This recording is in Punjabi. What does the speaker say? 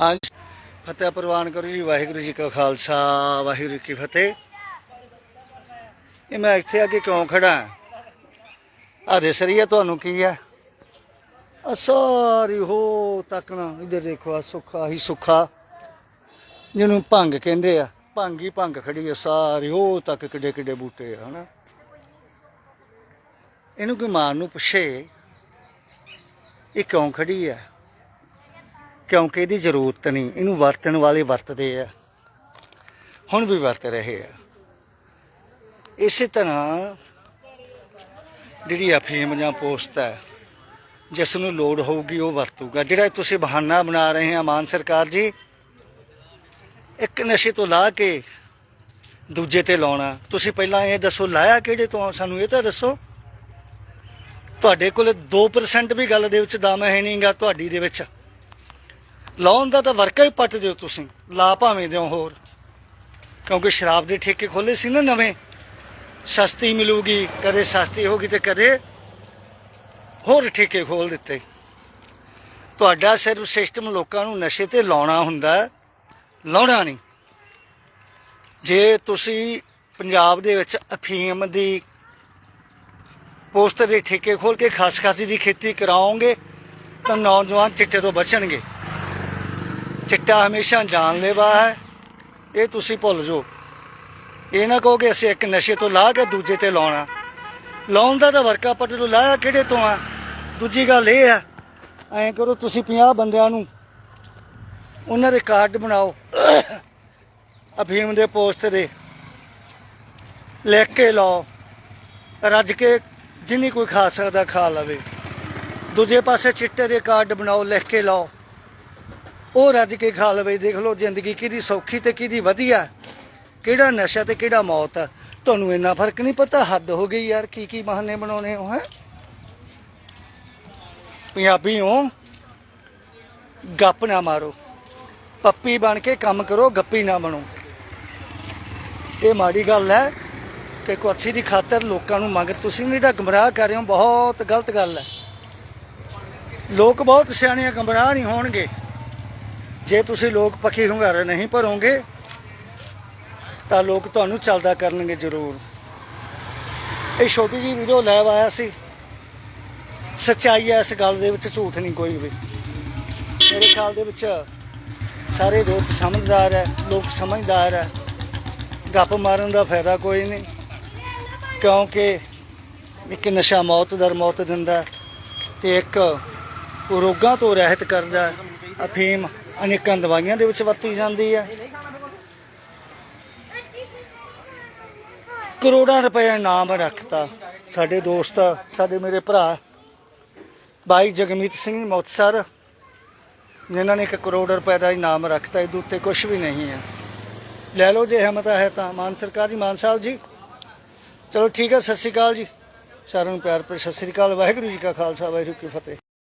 ਹਾਂਜੀ। ਫਤਿਹ ਪ੍ਰਵਾਨ ਕਰੋ ਜੀ, ਵਾਹਿਗੁਰੂ ਜੀ ਕਾ ਖਾਲਸਾ, ਵਾਹਿਗੁਰੂ ਕੀ ਫਤਿਹ। ਇਹ ਮੈਂ ਇੱਥੇ ਆ ਕੇ ਕਿਉਂ ਖੜਾ ਆ ਦੇਸਰੀਆ ਤੁਹਾਨੂੰ ਕੀ ਹੈ ਆ ਸਾਰੀ ਹੋ ਤੱਕਣਾ ਇਧਰ ਦੇਖੋ ਆ ਸੁੱਖਾ ਹੀ ਸੁੱਖਾ ਜਿਹਨੂੰ ਭੰਗ ਕਹਿੰਦੇ ਆ, ਭੰਗ ਹੀ ਭੰਗ ਖੜੀ ਆ, ਸਾਰੀ ਹੋ ਤੱਕ ਕਿੱਡੇ ਕਿੱਡੇ ਬੂਟੇ ਆ, ਹਨਾ। ਇਹਨੂੰ ਕੋਈ ਮਾਰ ਨੂੰ ਪੁੱਛੇ, ਇਹ ਕਿਉਂ ਖੜੀ ਆ? ਕਿਉਂਕਿ ਇਹਦੀ ਜ਼ਰੂਰਤ ਨਹੀਂ, ਇਹਨੂੰ ਵਰਤਣ ਵਾਲੇ ਵਰਤਦੇ ਆ। ਹੁਣ ਵੀ ਵਰਤ ਰਹੇ ਆ। ਇਸੇ ਤਰ੍ਹਾਂ ਜਿਹੜੀ ਅਫੀਮ ਜਾਂ ਪੋਸਟ ਹੈ, ਜਿਸ ਨੂੰ ਲੋੜ ਹੋਊਗੀ ਉਹ ਵਰਤੂਗਾ। ਜਿਹੜਾ ਤੁਸੀਂ ਬਹਾਨਾ ਬਣਾ ਰਹੇ ਆ ਮਾਨ ਸਰਕਾਰ ਜੀ, ਇੱਕ ਨਸ਼ੇ ਤੋਂ ਲਾ ਕੇ ਦੂਜੇ ਤੇ ਲਾਉਣਾ। ਤੁਸੀਂ ਪਹਿਲਾਂ ਇਹ ਦੱਸੋ, ਲਾਇਆ ਕਿਹੜੇ ਤੋਂ? ਸਾਨੂੰ ਇਹ ਤਾਂ ਦੱਸੋ। ਤੁਹਾਡੇ ਕੋਲ 2% ਵੀ ਗੱਲ ਦੇ ਵਿੱਚ ਦਮ ਹੈ ਨਹੀਂਗਾ, ਤੁਹਾਡੀ ਦੇ ਵਿੱਚ। ਲਾਉਣ ਦਾ ਤਾਂ ਵਰਕਾ ਹੀ ਪੱਟ ਦਿਓ ਤੁਸੀਂ, ਲਾ ਭਾਵੇਂ ਦਿਓ ਹੋਰ। ਕਿਉਂਕਿ ਸ਼ਰਾਬ ਦੇ ਠੇਕੇ ਖੋਲੇ ਸੀ ਨਾ ਨਵੇਂ, ਸਸਤੀ ਮਿਲੂਗੀ, ਕਦੇ ਸਸਤੀ ਹੋਗੀ ਤੇ ਕਦੇ ਹੋਰ ਠੇਕੇ ਖੋਲ ਦਿੱਤੇ। ਤੁਹਾਡਾ ਸਿਰਫ ਸਿਸਟਮ ਲੋਕਾਂ ਨੂੰ ਨਸ਼ੇ ਤੇ ਲਾਉਣਾ ਹੁੰਦਾ ਲਾਉਣਾ ਨਹੀਂ। ਜੇ ਤੁਸੀਂ ਪੰਜਾਬ ਦੇ ਵਿੱਚ ਅਫੀਮ ਦੀ ਪੋਸਟਰ ਦੇ ਠੇਕੇ ਖੋਲ ਕੇ ਖਾਸ ਖਾਸੀ ਦੀ ਖੇਤੀ ਕਰਾਓਗੇ, ਤਾਂ ਨੌਜਵਾਨ ਚਿੱਟੇ ਤੋਂ ਬਚਣਗੇ। ਚਿੱਟਾ ਹਮੇਸ਼ਾ ਜਾਨਲੇਵਾ ਹੈ। ਇਹ ਤੁਸੀਂ ਭੁੱਲ ਜਾਓ। ਇਹ ਨਾ ਕਹੋ ਕਿ ਅਸੀਂ ਇੱਕ ਨਸ਼ੇ ਤੋਂ ਲਾ ਕੇ ਦੂਜੇ ਤੇ ਲਾਉਣਾ। ਲਾਉਣ ਦਾ ਤਾਂ ਵਰਕਾ ਪੱਟ ਨੂੰ ਲਾਇਆ ਕਿਹੜੇ ਤੋਂ ਆ? ਦੂਜੀ ਗੱਲ ਇਹ ਆ ਐਂ ਕਰੋ ਤੁਸੀਂ 50 ਬੰਦਿਆਂ ਨੂੰ ਉਹਨਾਂ ਦੇ ਕਾਰਡ ਬਣਾਓ, ਅਫੀਮ ਦੇ ਪੋਸਟ ਦੇ, ਲਿਖ ਕੇ ਲਾਓ, ਰੱਜ ਕੇ ਜਿੰਨੀ ਕੋਈ ਖਾ ਸਕਦਾ ਖਾ ਲਵੇ। ਦੂਜੇ ਪਾਸੇ ਚਿੱਟੇ ਦੇ ਕਾਰਡ ਬਣਾਓ, ਲਿਖ ਕੇ ਲਾਓ। ਉਹ ਰੱਜ ਕੇ ਖਾ ਲਵੇ, ਦੇਖ ਲਓ ਜ਼ਿੰਦਗੀ ਕਿਹਦੀ ਸੌਖੀ ਤੇ ਕਿਹਦੀ ਵਧੀਆ। ਕਿਹੜਾ ਨਸ਼ਾ ਤੇ ਕਿਹੜਾ ਮੌਤ। ਆ ਤੁਹਾਨੂੰ ਇੰਨਾ ਫ਼ਰਕ ਨਹੀਂ ਪਤਾ? ਹੱਦ ਹੋ ਗਈ ਯਾਰ, ਕੀ ਕੀ ਬਹਾਨੇ ਬਣਾਉਣੇ ਹੋ, ਹੈ? ਪੰਜਾਬੀ ਹੋ ਗੱਪ ਨਾ ਮਾਰੋ। ਪੱਪੀ ਬਣ ਕੇ ਕੰਮ ਕਰੋ, ਗੱਪੀ ਨਾ ਬਣੋ। ਇਹ ਮਾੜੀ ਗੱਲ ਹੈ ਕਿ ਕੁਆਸੀ ਦੀ ਖਾਤਰ ਲੋਕਾਂ ਨੂੰ ਮੰਗ, ਤੁਸੀਂ ਵੀ ਜਿਹੜਾ ਗਮਰਾਹ ਕਰ ਰਹੇ ਹੋ, ਬਹੁਤ ਗਲਤ ਗੱਲ ਹੈ। ਲੋਕ ਬਹੁਤ ਸਿਆਣੇ ਗਮਰਾਹ ਨਹੀਂ ਹੋਣਗੇ। ਜੇ ਤੁਸੀਂ ਲੋਕ ਪੱਖੀ ਹੁੰਗਾਰੇ ਨਹੀਂ ਭਰੋਗੇ, ਤਾਂ ਲੋਕ ਤੁਹਾਨੂੰ ਚੱਲਦਾ ਕਰਨਗੇ ਜ਼ਰੂਰ। ਇਹ ਛੋਟੀ ਜੀ ਵੀਡੀਓ ਲੈਵ ਆਇਆ ਸੀ। ਸੱਚਾਈ ਹੈ ਇਸ ਗੱਲ ਦੇ ਵਿੱਚ ਝੂਠ ਨਹੀਂ ਕੋਈ ਵੀ। ਮੇਰੇ ਖਿਆਲ ਦੇ ਵਿੱਚ ਸਾਰੇ ਦੋਸਤ ਸਮਝਦਾਰ ਹੈ, ਲੋਕ ਸਮਝਦਾਰ ਹੈ। ਗੱਪ ਮਾਰਨ ਦਾ ਫਾਇਦਾ ਕੋਈ ਨਹੀਂ, ਕਿਉਂਕਿ ਇੱਕ ਨਸ਼ਾ ਮੌਤ ਦਰ ਮੌਤ ਦਿੰਦਾ ਤੇ ਇੱਕ ਰੋਗਾਂ ਤੋਂ ਰਹਿਤ ਕਰਦਾ ਅਫੀਮ ਅਨੇਕਾਂ ਦਵਾਈਆਂ ਦੇ ਵਿੱਚ ਵਰਤੀ ਜਾਂਦੀ ਹੈ। ਕਰੋੜਾਂ ਰੁਪਏ ਨਾਮ ਰੱਖਤਾ। ਸਾਡੇ ਦੋਸਤ, ਸਾਡੇ ਮੇਰੇ ਭਰਾ ਬਾਈ ਜਗਮੀਤ ਸਿੰਘ ਮੁਕਤਸਰ, ਜਿਨ੍ਹਾਂ ਨੇ ਇੱਕ ਕਰੋੜ ਰੁਪਏ ਦਾ ਇਨਾਮ ਰੱਖਤਾ, ਇਹਦੇ ਉੱਤੇ ਕੁਝ ਵੀ ਨਹੀਂ ਹੈ। ਲੈ ਲਓ ਜੇ ਹਿੰਮਤ ਹੈ ਤਾਂ, ਮਾਨ ਸਰਕਾਰ ਜੀ, ਮਾਨ ਸਾਹਿਬ ਜੀ। ਚਲੋ ਠੀਕ ਹੈ, ਸਤਿ ਸ਼੍ਰੀ ਅਕਾਲ ਜੀ। ਸਾਰਿਆਂ ਨੂੰ ਪਿਆਰ ਭਰੀ ਸਤਿ ਸ਼੍ਰੀ ਅਕਾਲ। ਵਾਹਿਗੁਰੂ ਜੀ ਕਾ ਖਾਲਸਾ, ਵਾਹਿਗੁਰੂ ਜੀ ਕੀ ਫਤਿਹ।